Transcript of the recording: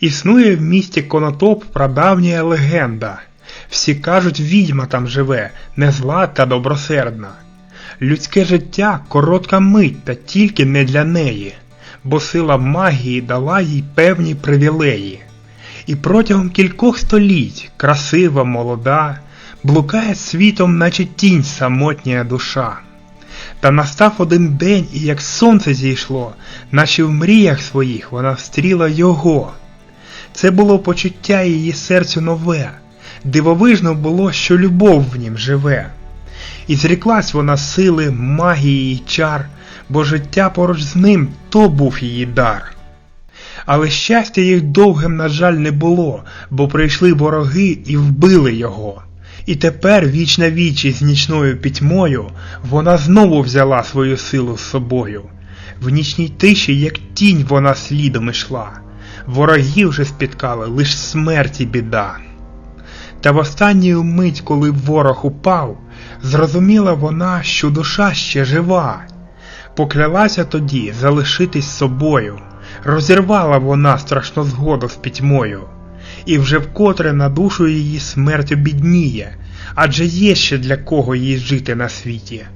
Існує в місті Конотоп прадавня легенда. Всі кажуть, відьма там живе, не зла та добросердна. Людське життя коротка мить, та тільки не для неї, бо сила магії дала їй певні привілеї. І протягом кількох століть красива, молода, блукає світом, наче тінь самотня душа. Та настав один день, і як сонце зійшло, наче в мріях своїх вона встріла його. Це було почуття її серцю нове, дивовижно було, що любов в нім живе. І зріклась вона сили, магії й чар, бо життя поруч з ним то був її дар. Але щастя їх довгим, на жаль, не було, бо прийшли вороги і вбили його. І тепер, віч на вічі з нічною пітьмою, вона знову взяла свою силу з собою. В нічній тиші, як тінь, вона слідом ішла. Ворогів же спіткала лиш смерті біда. Та в останню мить, коли ворог упав, зрозуміла вона, що душа ще жива. Поклялася тоді залишитись собою, розірвала вона страшну згоду з пітьмою, і вже вкотре на душу її смерть обідніє, адже є ще для кого їй жити на світі.